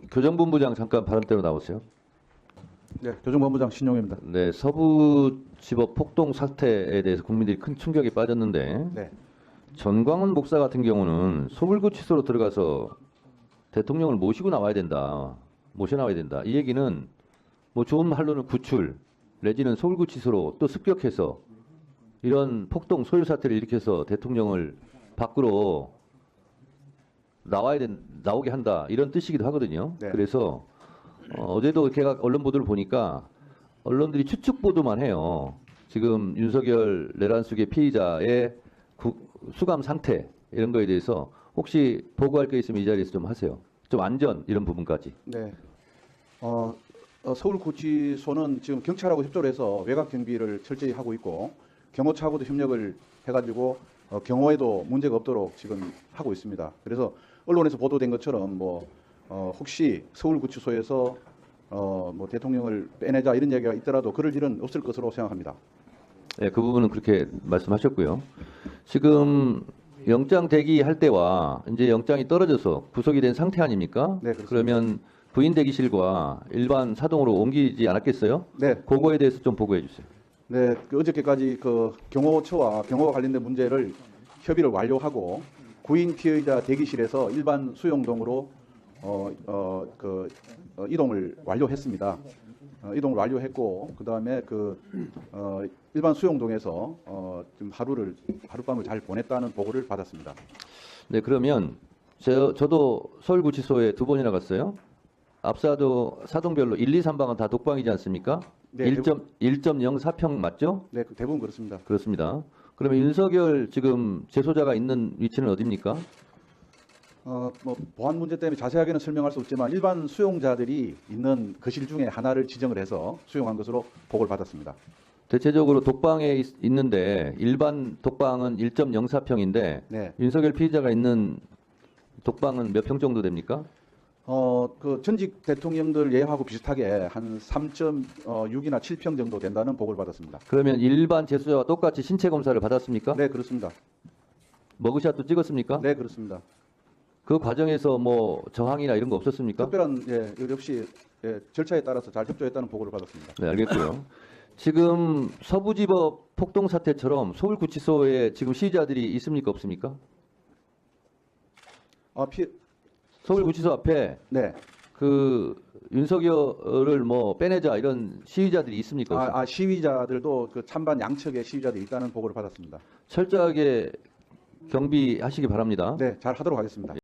그 교정본부장 잠깐 발언대로 나오세요. 네, 교정본부장 신용입니다. 네, 서부지법 폭동 사태에 대해서 국민들이 큰 충격에 빠졌는데 네, 전광훈 목사 같은 경우는 소불구치소로 들어가서 대통령을 모시고 나와야 된다. 모셔 나와야 된다. 이 얘기는 뭐 좋은 말로는 구출 내지는 소불구치소로 또 습격해서 이런 폭동 소유 사태를 일으켜서 대통령을 밖으로 나와야 된 나오게 한다 이런 뜻이기도 하거든요. 네. 그래서 어, 제도 제가 언론 보도를 보니까 언론들이 추측 보도만 해요. 지금 윤석열 내란숙의 피의자의 구- 수감 상태 이런 거에 대해서 혹시 보고할 게 있으면 이 자리에서 좀 하세요. 좀 안전 이런 부분까지. 네. 어, 어, 서울구치소는 지금 경찰하고 협조를 해서 외곽 경비를 철저히 하고 있고 경호처하고도 협력을 해가지고 어, 경호에도 문제가 없도록 지금 하고 있습니다. 그래서 언론에서 보도된 것처럼 뭐 어, 혹시 서울구치소에서 어, 뭐 대통령을 빼내자 이런 얘기가 있더라도 그럴 일은 없을 것으로 생각합니다. 네, 그 부분은 그렇게 말씀하셨고요. 지금 영장 대기할 때와 이제 영장이 떨어져서 구속이 된 상태 아닙니까? 네, 그렇습니다. 그러면 부인 대기실과 일반 사동으로 옮기지 않았겠어요? 네, 그거에 대해서 좀 보고해 주세요. 네, 그 어저께까지 그 경호처와 경호와 관련된 문제를 협의를 완료하고 구인 피의자 대기실에서 일반 수용동으로 어, 어, 그 어, 이동을 완료했습니다. 어, 이동을 완료했고 그 다음에 그 어, 일반 수용동에서 어, 좀 하루를 하룻밤을 잘 보냈다는 보고를 받았습니다. 네, 그러면 저, 저도 서울구치소에 두 번이나 갔어요. 앞사도 사동별로 1, 2, 3방은 다 독방이지 않습니까? 네, 1점, 1.04평 맞죠? 네, 그 대부분 그렇습니다. 그렇습니다. 그러면 윤석열 지금 재소자가 있는 위치는 어디입니까? 어, 뭐 보안 문제 때문에 자세하게는 설명할 수 없지만 일반 수용자들이 있는 거실 중에 하나를 지정을 해서 수용한 것으로 보고를 받았습니다. 대체적으로 독방에 있, 있는데 일반 독방은 1.04평인데 네. 윤석열 피의자가 있는 독방은 몇 평 정도 됩니까? 어, 그 전직 대통령들 예하고 비슷하게 한 3.6이나 7평 정도 된다는 보고를 받았습니다. 그러면 일반 재소자와 똑같이 신체 검사를 받았습니까? 네, 그렇습니다. 머그샷도 찍었습니까? 네, 그렇습니다. 그 과정에서 뭐 저항이나 이런 거 없었습니까? 특별한 예, 일 없이 예, 절차에 따라서 잘 협조했다는 보고를 받았습니다. 네, 알겠고요. 지금 서부지법 폭동 사태처럼 서울구치소에 지금 시위자들이 있습니까 없습니까? 아, 피, 서울구치소 앞에 네. 그 윤석열을 뭐 빼내자 이런 시위자들이 있습니까? 아, 아, 시위자들도 그 찬반 양측의 시위자들이 있다는 보고를 받았습니다. 철저하게 경비하시기 바랍니다. 네, 잘 하도록 하겠습니다.